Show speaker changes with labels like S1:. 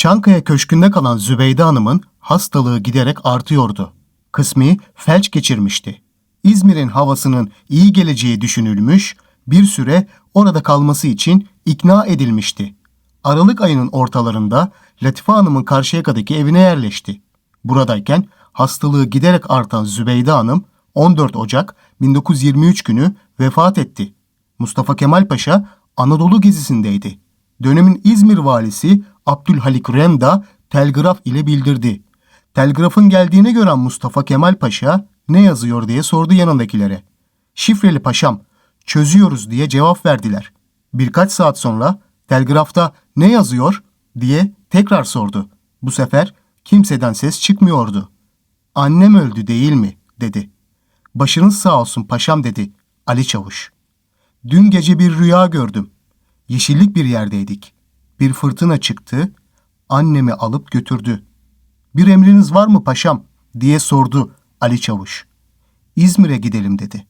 S1: Çankaya Köşkü'nde kalan Zübeyde Hanım'ın hastalığı giderek artıyordu. Kısmi felç geçirmişti. İzmir'in havasının iyi geleceği düşünülmüş, bir süre orada kalması için ikna edilmişti. Aralık ayının ortalarında Latife Hanım'ın Karşıyaka'daki evine yerleşti. Buradayken hastalığı giderek artan Zübeyde Hanım 14 Ocak 1923 günü vefat etti. Mustafa Kemal Paşa Anadolu gezisindeydi. Dönemin İzmir valisi Abdülhalik Remda telgraf ile bildirdi. Telgrafın geldiğini gören Mustafa Kemal Paşa ne yazıyor diye sordu yanındakilere. Şifreli paşam, çözüyoruz diye cevap verdiler. Birkaç saat sonra telgrafta ne yazıyor diye tekrar sordu. Bu sefer kimseden ses çıkmıyordu. Annem öldü değil mi dedi. Başınız sağ olsun paşam dedi Ali Çavuş. Dün gece bir rüya gördüm. Yeşillik bir yerdeydik. Bir fırtına çıktı, annemi alıp götürdü. Bir emriniz var mı paşam diye sordu Ali Çavuş. İzmir'e gidelim dedi.